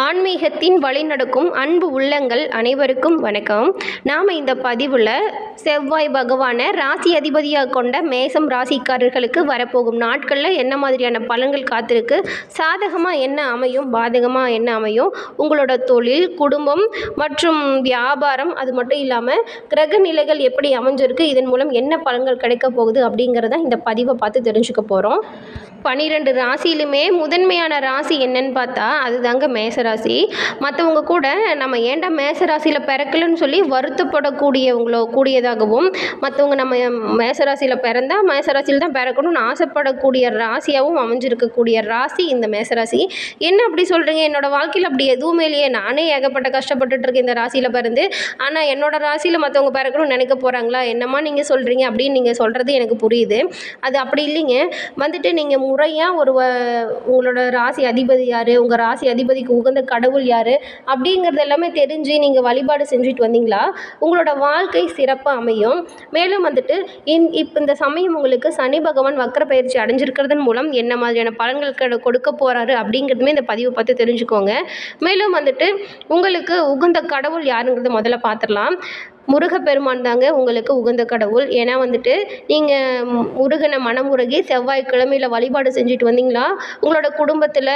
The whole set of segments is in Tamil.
ஆன்மீகத்தின் வழிநடக்கும் அன்பு உள்ளங்கள் அனைவருக்கும் வணக்கம். நாம் இந்த பதிவில் செவ்வாய் பகவானை ராசி அதிபதியாக கொண்ட மேசம் ராசிக்காரர்களுக்கு வரப்போகும் நாட்களில் என்ன மாதிரியான பலன்கள் காத்திருக்கு சாதகமாக என்ன அமையும் பாதகமாக என்ன அமையும் உங்களோட தொழில் குடும்பம் மற்றும் வியாபாரம் அது மட்டும் இல்லாமல் கிரக நிலைகள் எப்படி அமைஞ்சிருக்கு இதன் மூலம் என்ன பலன்கள் கிடைக்க போகுது அப்படிங்கிறத இந்த பதிவை பார்த்து தெரிஞ்சுக்க போகிறோம் பன்னிரெண்டு ராசியிலுமே முதன்மையான ராசி என்னன்னு பார்த்தா அதுதாங்க மேசம் மேசராசி. மற்றவங்க கூட நம்ம ஏன்டா மேசராசியில் பிறக்கலன்னு சொல்லி வருத்தப்படக்கூடியவங்களோ கூடியதாகவும் மற்றவங்க நம்ம மேசராசியில் பிறந்தால் மேசராசியில் தான் பிறக்கணும்னு ஆசைப்படக்கூடிய ராசியாகவும் அமைஞ்சிருக்கக்கூடிய ராசி இந்த மேசராசி. என்ன அப்படி சொல்கிறீங்க என்னோடய வாழ்க்கையில் அப்படி எதுவுமே இல்லையே. நானே ஏகப்பட்ட கஷ்டப்பட்டுட்டு இருக்கேன் இந்த ராசியில் பிறந்து. ஆனால் என்னோட ராசியில் மற்றவங்க பிறக்கணும்னு நினைக்க போகிறாங்களா என்னம்மா நீங்கள் சொல்கிறீங்க அப்படின்னு நீங்கள் சொல்கிறது எனக்கு புரியுது. அது அப்படி இல்லைங்க. வந்துட்டு நீங்கள் முறையாக ஒரு வ- உங்களோட ராசி அதிபதி யார்? உங்கள் ராசி அதிபதிக்கு உகந்த கடவுள் யார்? அப்படிங்கிறது எல்லாமே தெரிஞ்சு நீங்கள் வழிபாடு செஞ்சுட்டு வந்தீங்களா? உங்களோட வாழ்க்கை சிறப்பாக அமையும். மேலும் வந்துட்டு இந் இப்போ இந்த சமயம் உங்களுக்கு சனி பகவான் வக்கர பயிற்சி அடைஞ்சிருக்கிறதன் மூலம் என்ன மாதிரியான பலன்கள் கொடுக்க போகிறாரு அப்படிங்கிறதுமே இந்த பதிவை பார்த்து தெரிஞ்சுக்கோங்க. மேலும் வந்துட்டு உங்களுக்கு உகந்த கடவுள் யாருங்கிறத முதல்ல பார்த்துடலாம் முருகப்பெருமான் தாங்க உங்களுக்கு உகந்த கடவுள். ஏன்னா வந்துட்டு நீங்கள் முருகனை மனமுருகி செவ்வாய்க்கிழமையில் வழிபாடு செஞ்சுட்டு வந்தீங்களா? உங்களோட குடும்பத்தில்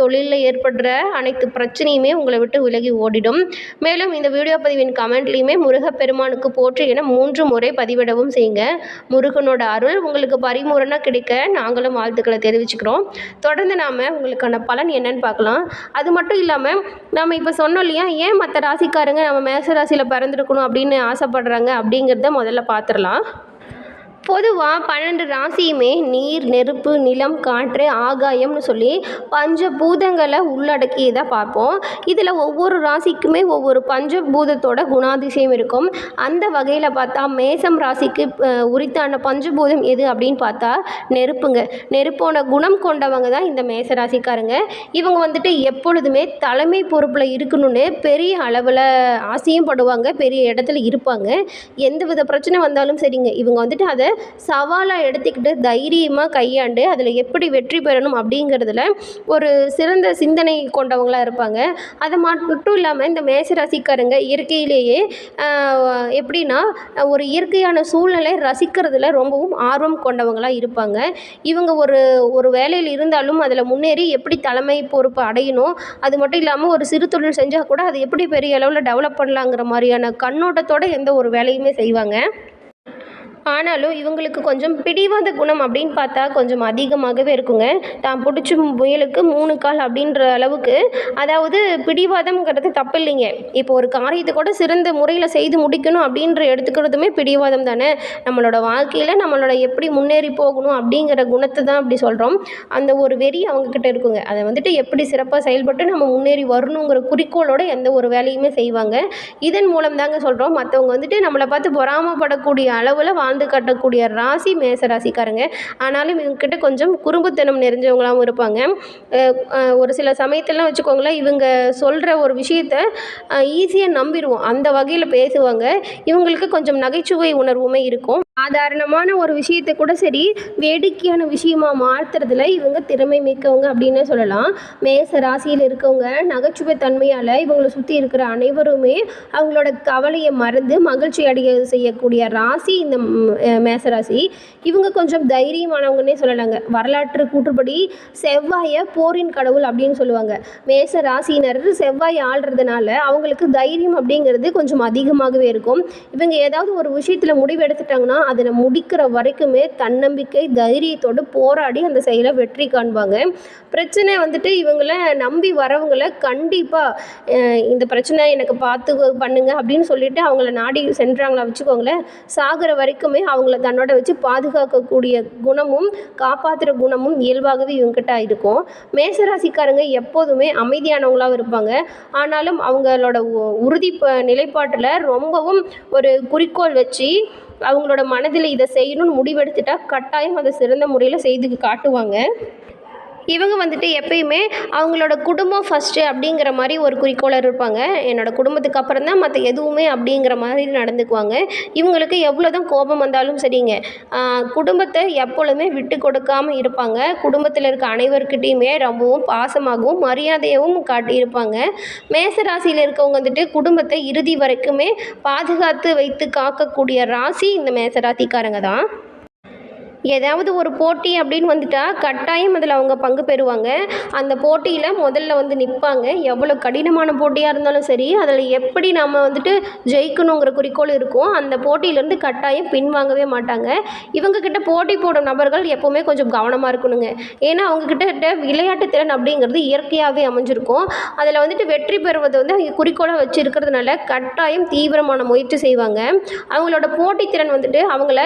தொழிலில் ஏற்படுற அனைத்து பிரச்சனையுமே உங்களை விட்டு விலகி ஓடிடும். மேலும் இந்த வீடியோ பதிவின் கமெண்ட்லேயுமே முருகப்பெருமானுக்கு போற்றி என மூன்று முறை பதிவிடவும் செய்யுங்க. முருகனோட அருள் உங்களுக்கு பரிமூரணாக கிடைக்க நாங்களும் வாழ்த்துக்களை தெரிவிச்சுக்கிறோம். தொடர்ந்து நாம் உங்களுக்கான பலன் என்னன்னு பார்க்கலாம். அது மட்டும் இல்லாமல் நம்ம இப்போ சொன்னோம் இல்லையா ஏன் மற்ற ராசிக்காரங்க நம்ம மேச ராசியில் பிறந்திருக்கணும் அப்படின்னு ஆசைப்படுறாங்க அப்படிங்கிறத முதல்ல பார்த்துடலாம் பொதுவாக பன்னெண்டு ராசியுமே நீர் நெருப்பு நிலம் காற்று ஆகாயம்னு சொல்லி பஞ்சபூதங்களை உள்ளடக்கியதாக பார்ப்போம். இதில் ஒவ்வொரு ராசிக்குமே ஒவ்வொரு பஞ்சபூதத்தோட குணாதிசயம் இருக்கும். அந்த வகையில் பார்த்தா மேசம் ராசிக்கு உரித்தான பஞ்சபூதம் எது அப்படின்னு பார்த்தா நெருப்புங்க. நெருப்போட குணம் கொண்டவங்க தான் இந்த மேச ராசிக்காரங்க. இவங்க வந்துட்டு எப்பொழுதுமே தலைமை பொறுப்பில் இருக்கணும்னு பெரிய அளவில் ஆசையும் படுவாங்க பெரிய இடத்துல இருப்பாங்க. எந்த வித பிரச்சனை வந்தாலும் சரிங்க. இவங்க வந்துட்டு அதை சவாலாக எடுத்துக்கிட்டு தைரியமாக கையாண்டு அதில் எப்படி வெற்றி பெறணும் அப்படிங்கிறதுல ஒரு சிறந்த சிந்தனை கொண்டவங்களாக இருப்பாங்க. அது மட்டும் இல்லாமல் இந்த மேசராசிக்காரங்க இயற்கையிலேயே எப்படின்னா ஒரு இயற்கையான சூழ்நிலை ரசிக்கிறதுல ரொம்பவும் ஆர்வம் கொண்டவங்களாக இருப்பாங்க. இவங்க ஒரு ஒரு வேலையில் இருந்தாலும் அதில் முன்னேறி எப்படி தலைமை பொறுப்பு அடையணும் அது மட்டும் இல்லாமல் ஒரு சிறு தொழில் செஞ்சால் கூட அது எப்படி பெரிய அளவில் டெவலப் பண்ணலாங்கிற மாதிரியான கண்ணோட்டத்தோடு எந்த ஒரு வேலையுமே செய்வாங்க. ஆனாலும் இவங்களுக்கு கொஞ்சம் பிடிவாத குணம் அப்படின்னு பார்த்தா கொஞ்சம் அதிகமாகவே இருக்குங்க. தான் பிடிச்ச முயலுக்கு மூணு கால் அப்படின்ற அளவுக்கு அதாவது பிடிவாதம்ங்கிறது தப்பு இல்லைங்க இப்போ ஒரு காரியத்தை கூட சிறந்த முறையில் செய்து முடிக்கணும் அப்படின்ற எடுத்துக்கிறதுமே பிடிவாதம் தானே? நம்மளோட வாழ்க்கையில் நம்மளோட எப்படி முன்னேறி போகணும் அப்படிங்கிற குணத்தை தான் அப்படி சொல்கிறோம் அந்த ஒரு வெறி அவங்கக்கிட்ட இருக்குங்க. அதை வந்துட்டு எப்படி சிறப்பாக செயல்பட்டு நம்ம முன்னேறி வரணுங்கிற குறிக்கோளோட எந்த ஒரு வேலையுமே செய்வாங்க. இதன் மூலம் தாங்க சொல்கிறோம் மற்றவங்க வந்துட்டு நம்மளை பார்த்து பொறாமப்படக்கூடிய அளவில் வாழ்ந்து காட்டக்கூடிய ராசி மேச ராசிக்காரங்க. ஆனாலும் இவங்ககிட்ட கொஞ்சம் குறும்புத்தனம் நிறைஞ்சவங்களாகவும் இருப்பாங்க. ஒரு சில சமயத்துலலாம் வச்சுக்கோங்களேன் இவங்க சொல்கிற ஒரு விஷயத்த ஈஸியாக நம்பிடுவோம். அந்த வகையில் பேசுவாங்க. இவங்களுக்கு கொஞ்சம் நகைச்சுவை உணர்வுமே இருக்கும். சாதாரணமான ஒரு விஷயத்தை கூட சரி வேடிக்கையான விஷயமா மாற்றுறதுல இவங்க திறமை மிக்கவங்க அப்படின்னு சொல்லலாம். மேச ராசியில் இருக்கவங்க நகைச்சுவை தன்மையால் இவங்களை சுற்றி இருக்கிற அனைவருமே அவங்களோட கவலையை மறந்து மகிழ்ச்சி அடைய செய்யக்கூடிய ராசி இந்த மேச ராசி. இவங்க கொஞ்சம் தைரியமானவங்கன்னே சொல்லலாங்க. வரலாற்று கூற்றுப்படி செவ்வாயை போரின் கடவுள் அப்படின்னு சொல்லுவாங்க. மேச ராசியினர் செவ்வாய் ஆள்றதுனால அவங்களுக்கு தைரியம் அப்படிங்கிறது கொஞ்சம் அதிகமாகவே இருக்கும். இவங்க ஏதாவது ஒரு விஷயத்தில் முடிவு எடுத்துட்டாங்கன்னா அதை முடிக்கிற வரைக்குமே தன்னம்பிக்கை தைரியத்தோடு போராடி அந்த செயலை வெற்றி காண்பாங்க. பிரச்சனை வந்துட்டு இவங்களை நம்பி வரவங்களை கண்டிப்பாக இந்த பிரச்சனை எனக்கு பார்த்து பண்ணுங்க அப்படின்னு சொல்லிட்டு அவங்கள நாடி சென்றாங்களா வச்சுக்கோங்களேன். சாகிற வரைக்குமே அவங்கள தன்னோட வச்சு பாதுகாக்கக்கூடிய குணமும் காப்பாற்றுற குணமும் இயல்பாகவே இவங்ககிட்ட இருக்கும். மேசராசிக்காரங்க எப்போதுமே அமைதியானவங்களாகவும் இருப்பாங்க. ஆனாலும் அவங்களோட உ- உறுதி ப- நிலைப்பாட்டில் ரொம்பவும் ஒரு குறிக்கோள் வச்சு அவங்களோட மனதில் இதை செய்யணும்னு முடிவெடுத்துட்டால் கட்டாயம் அதை சிறந்த முறையில் செய்து காட்டுவாங்க. இவங்க வந்துட்டு எப்பயுமே அவங்களோட குடும்பம் ஃபஸ்ட்டு அப்படிங்கிற மாதிரி ஒரு குறிக்கோளர் இருப்பாங்க. என்னோடய குடும்பத்துக்கு அப்புறம் தான் மற்ற எதுவுமே அப்படிங்கிற மாதிரி நடந்துக்குவாங்க. இவங்களுக்கு எவ்வளோ தான் கோபம் வந்தாலும் சரிங்க. குடும்பத்தை எப்பொழுதுமே விட்டு கொடுக்காமல் இருப்பாங்க. குடும்பத்தில் இருக்க அனைவருக்கிட்டேயுமே ரொம்பவும் பாசமாகவும் மரியாதையாகவும் காட்டியிருப்பாங்க. மேசராசியில் இருக்கவங்க வந்துட்டு குடும்பத்தை இறுதி வரைக்குமே பாதுகாத்து வைத்து காக்கக்கூடிய ராசி இந்த மேசராசிக்காரங்க தான். ஏதாவது ஒரு போட்டி அப்படின்னு வந்துட்டா கட்டாயம் அதில் அவங்க பங்கு பெறுவாங்க. அந்த போட்டியில் முதல்ல வந்து நிற்பாங்க எவ்வளோ கடினமான போட்டியாக இருந்தாலும் சரி அதில் எப்படி நம்ம வந்துட்டு ஜெயிக்கணுங்கிற குறிக்கோள் இருக்கும். அந்த போட்டியிலேருந்து கட்டாயம் பின்வாங்கவே மாட்டாங்க. இவங்கக்கிட்ட போட்டி போடும் நபர்கள் எப்போவுமே கொஞ்சம் கவனமாக இருக்கணுங்க. ஏன்னா அவங்கக்கிட்ட விளையாட்டு திறன் அப்படிங்கிறது இயற்கையாகவே அமைஞ்சிருக்கும். அதில் வந்துட்டு வெற்றி பெறுவது வந்து அவங்க குறிக்கோளாக வச்சுருக்கிறதுனால கட்டாயம் தீவிரமான முயற்சி செய்வாங்க. அவங்களோட போட்டித்திறன் வந்துட்டு அவங்கள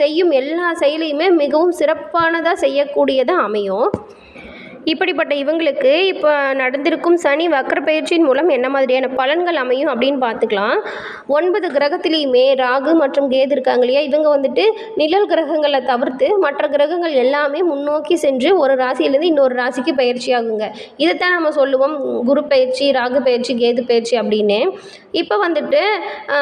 செய்யும் எல்லா செயல் செயலையுமே மிகவும் சிறப்பானதாக செய்யக்கூடியதாக அமையும். இப்படிப்பட்ட இவங்களுக்கு இப்போ நடந்திருக்கும் சனி வக்கர பயிற்சியின் மூலம் என்ன மாதிரியான பலன்கள் அமையும் அப்படின்னு பார்த்துக்கலாம். ஒன்பது கிரகத்திலையுமே ராகு மற்றும் கேது இருக்காங்க இல்லையா? இவங்க வந்துட்டு நிழல் கிரகங்களை தவிர்த்து மற்ற கிரகங்கள் எல்லாமே முன்னோக்கி சென்று ஒரு ராசியிலேருந்து இன்னொரு ராசிக்கு பயிற்சி ஆகுங்க. இதைத்தான் நம்ம சொல்லுவோம் குரு பயிற்சி ராகு பயிற்சி கேது பயிற்சி அப்படின்னு. இப்போ வந்துட்டு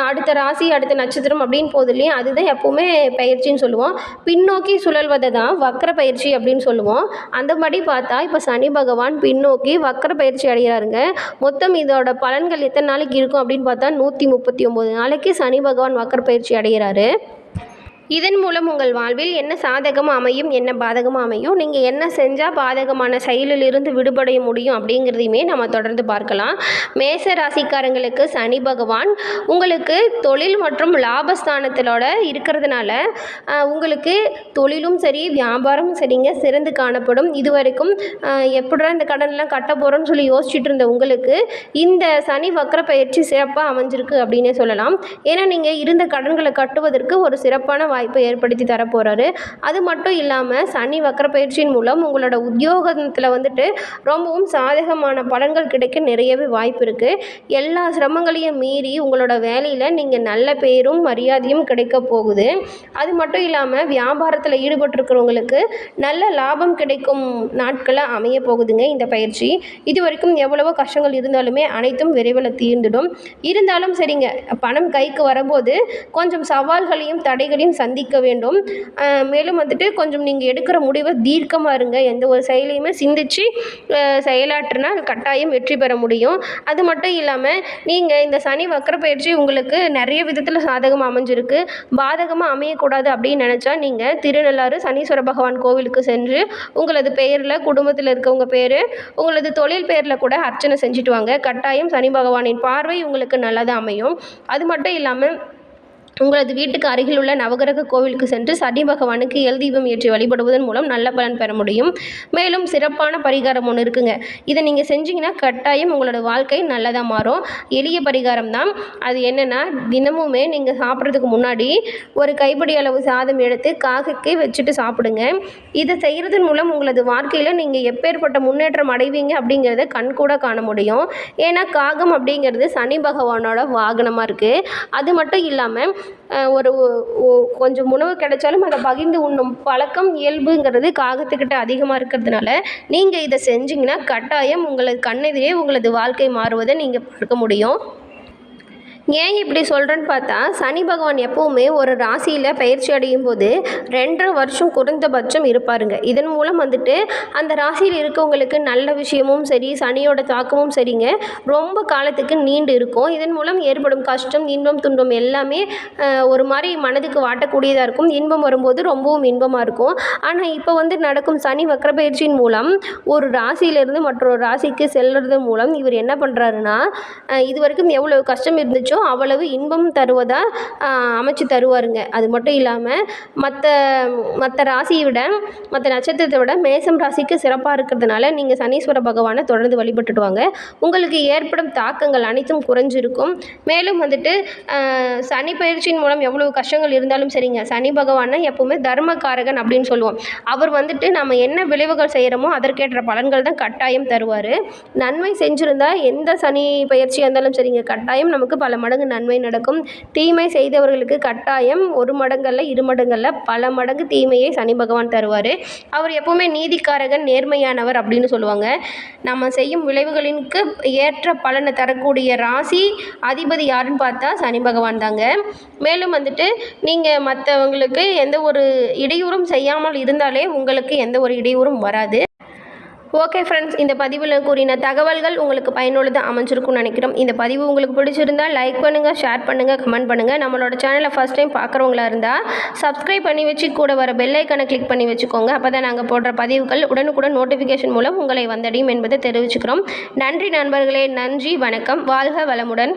அடுத்த ராசி அடுத்த நட்சத்திரம் அப்படின்னு போகுது இல்லையா? அதுதான் எப்போவுமே பயிற்சின்னு சொல்லுவோம். பின்னோக்கி சுழல்வதை தான் வக்கர பயிற்சி அப்படின்னு சொல்லுவோம். அந்த மாதிரி பார்த்தா இப்போ சனி பகவான் பின்னோக்கி வக்கர பயிற்சி அடைகிறாருங்க. மொத்தம் இதோட பலன்கள் எத்தனை நாளைக்கு இருக்கும் அப்படின்னு பார்த்தா நூற்றி முப்பத்தி ஒம்பது நாளைக்கு சனி பகவான் வக்கர பயிற்சி அடைகிறாரு. இதன் மூலம் உங்கள் வாழ்வில் என்ன சாதகம் அமையும் என்ன பாதகம் அமையும் நீங்கள் என்ன செஞ்சால் பாதகமான செயலிலிருந்து விடுபட முடியும் அப்படிங்கிறதையுமே நம்ம தொடர்ந்து பார்க்கலாம். மேச ராசிக்காரங்களுக்கு சனி பகவான் உங்களுக்கு தொழில் மற்றும் லாபஸ்தானத்திலோட இருக்கிறதுனால உங்களுக்கு தொழிலும் சரி வியாபாரமும் சரிங்க சிறந்து காணப்படும். இது வரைக்கும் இந்த கடன்லாம் கட்ட போகிறோன்னு சொல்லி யோசிச்சுட்டு இருந்த உங்களுக்கு இந்த சனி வக்கர பயிற்சி சிறப்பாக அமைஞ்சிருக்கு அப்படின்னே சொல்லலாம். ஏன்னா நீங்கள் இருந்த கடன்களை கட்டுவதற்கு ஒரு சிறப்பான வாய்ப்பை ஏற்படுத்தி தரப்போகிறாரு அது மட்டும் இல்லாமல் சனி வக்கர பயிற்சியின் மூலம் உங்களோட உத்தியோகத்தில் வந்துட்டு ரொம்பவும் சாதகமான பலன்கள் கிடைக்க நிறையவே வாய்ப்பு இருக்குது எல்லா சிரமங்களையும் மீறி உங்களோட வேலையில் நீங்கள் நல்ல பேரும் மரியாதையும் கிடைக்க போகுது. அது மட்டும் இல்லாமல் வியாபாரத்தில் ஈடுபட்டிருக்கிறவங்களுக்கு நல்ல லாபம் கிடைக்கும் நாட்களை அமைய போகுதுங்க இந்த பயிற்சி. இது வரைக்கும் எவ்வளவோ கஷ்டங்கள் இருந்தாலுமே அனைத்தும் விரைவில் தீர்ந்துடும். இருந்தாலும் சரிங்க பணம் கைக்கு வரும்போது கொஞ்சம் சவால்களையும் தடைகளையும் சந்திக்க வேண்டும். மேலும் வந்துட்டு கொஞ்சம் நீங்கள் எடுக்கிற முடிவை தீர்க்கமாக இருங்க. எந்த ஒரு செயலையுமே சிந்திச்சு அஹ் கட்டாயம் வெற்றி பெற முடியும். அது மட்டும் இல்லாமல் நீங்கள் இந்த சனி வக்கர பயிற்சி உங்களுக்கு நிறைய விதத்தில் சாதகமாக அமைஞ்சிருக்கு. பாதகமாக அமையக்கூடாது அப்படின்னு நினச்சா நீங்கள் திருநள்ளாறு சனீஸ்வர பகவான் கோவிலுக்கு சென்று உங்களது பெயரில் குடும்பத்தில் இருக்கவங்க பேர் உங்களது தொழில் பேரில் கூட அர்ச்சனை செஞ்சுட்டு வாங்க. கட்டாயம் சனி பகவானின் பார்வை உங்களுக்கு நல்லதாக அமையும். அது மட்டும் இல்லாமல் உங்களது வீட்டுக்கு அருகில் உள்ள நவகிரக கோவிலுக்கு சென்று சனி பகவானுக்கு எல் தீபம் ஏற்றி வழிபடுவதன் மூலம் நல்ல பலன் பெற முடியும். மேலும் சிறப்பான பரிகாரம் ஒன்று இருக்குங்க. இதை நீங்கள் செஞ்சீங்கன்னா கட்டாயம் உங்களோட வாழ்க்கை நல்லதாக மாறும். எளிய பரிகாரம் தான். அது என்னென்னா தினமுமே நீங்கள் சாப்பிட்றதுக்கு முன்னாடி ஒரு கைப்பிடி அளவு சாதம் எடுத்து காக்கைக்கு வச்சுட்டு சாப்பிடுங்க. இதை செய்கிறதன் மூலம் உங்களது வாழ்க்கையில் நீங்கள் எப்பேற்பட்ட முன்னேற்றம் அடைவீங்க அப்படிங்கிறத கண்கூட காண முடியும். ஏன்னா காகம் அப்படிங்கிறது சனி பகவானோட வாகனமாக இருக்குது அது மட்டும் இல்லாமல் ஒரு ஒ- கொஞ்சம் உணவு கிடைச்சாலும் அதை பகிர்ந்து உண்ணும். பழக்கம் இயல்புங்கிறது காகத்துக்கிட்ட அதிகமாக இருக்கிறதுனால நீங்கள் இதை செஞ்சிங்கன்னா கட்டாயம் உங்களது கண்ணெதிரே உங்களது வாழ்க்கை மாறுவதை நீங்கள் பார்க்க முடியும். ஏன் இப்படி சொல்கிறேன்னு பார்த்தா சனி பகவான் எப்போவுமே ஒரு ராசியில் பயிற்சி அடையும் போது ரெண்டரை வருஷம் குறைந்தபட்சம் இருப்பாருங்க. இதன் மூலம் வந்துட்டு அந்த ராசியில் இருக்கவங்களுக்கு நல்ல விஷயமும் சரி சனியோட தாக்கமும் சரிங்க. ரொம்ப காலத்துக்கு நீண்டு இருக்கும். இதன் மூலம் ஏற்படும் கஷ்டம் இன்பம் துன்பம் எல்லாமே ஒரு மாதிரி மனதுக்கு வாட்டக்கூடியதாக இருக்கும். இன்பம் வரும்போது ரொம்பவும் இன்பமாக இருக்கும். ஆனால் இப்போ வந்து நடக்கும் சனி வக்ர பயிற்சியின் மூலம் ஒரு ராசியிலிருந்து மற்றொரு ராசிக்கு செல்றது மூலம் இவர் என்ன பண்ணுறாருன்னா இது வரைக்கும் எவ்வளோ கஷ்டம் இருந்துச்சோ அவ்வளவு இன்பம் தருவதாக அமைச்சு தருவாருங்க. அது மட்டும் இல்லாமல் மற்ற மற்ற ராசியை விட மற்ற நட்சத்திரத்தை விட மேசம் ராசிக்கு சிறப்பாக இருக்கிறதுனால நீங்கள் சனீஸ்வர பகவானை தொடர்ந்து வழிபட்டுட்டு வாங்க. உங்களுக்கு ஏற்படும் தாக்கங்கள் அனைத்தும் குறைஞ்சிருக்கும். மேலும் வந்துட்டு சனி பயிற்சியின் மூலம் எவ்வளவு கஷ்டங்கள் இருந்தாலும் சரிங்க. சனி பகவானை எப்பவுமே தர்மகாரகன் அப்படின்னு சொல்லுவோம். அவர் வந்துட்டு நம்ம என்ன விளைவுகள் செய்கிறோமோ அதற்கேற்ற பலன்கள் தான் கட்டாயம் தருவார். நன்மை செஞ்சுருந்தா எந்த சனி பயிற்சியாக இருந்தாலும் சரிங்க. கட்டாயம் நமக்கு பல மடங்கு மடங்கு நன்மை நடக்கும். தீமை செய்தவர்களுக்கு கட்டாயம் ஒரு மடங்கல்ல இரு மடங்கல்ல பல மடங்கு தீமையை சனி பகவான் தருவார். அவர் எப்போவுமே நீதிக்காரகன் நேர்மையானவர் அப்படின்னு சொல்லுவாங்க. நம்ம செய்யும் விளைவுகளுக்கு ஏற்ற பலனை தரக்கூடிய ராசி அதிபதி யாருன்னு பார்த்தா சனி பகவான் தாங்க. மேலும் வந்துட்டு நீங்கள் மற்றவங்களுக்கு எந்த ஒரு இடையூறும் செய்யாமல் இருந்தாலே உங்களுக்கு எந்த ஒரு இடையூறும் வராது. ஓகே ஃப்ரெண்ட்ஸ் இந்த பதிவில் கூறின தகவல்கள் உங்களுக்கு பயனுள்ளதாக அமைஞ்சிருக்கும்னு நினைக்கிறோம். இந்த பதிவு உங்களுக்கு பிடிச்சிருந்தால் லைக் பண்ணுங்கள் ஷேர் பண்ணுங்கள் கமெண்ட் பண்ணுங்கள் நம்மளோட சேனலை ஃபஸ்ட் டைம் பார்க்குறவங்களா இருந்தால் சப்ஸ்கிரைப் பண்ணி வச்சு கூட வர பெல்லைக்கனை கிளிக் பண்ணி வச்சுக்கோங்க. அப்போ தான் நாங்கள் போடுற பதிவுகள் உடனுக்குடன் நோட்டிஃபிகேஷன் மூலம் உங்களை வந்தடையும் என்பதை தெரிவிச்சுக்கிறோம். நன்றி நண்பர்களே நன்றி வணக்கம். வாழ்க வளமுடன்.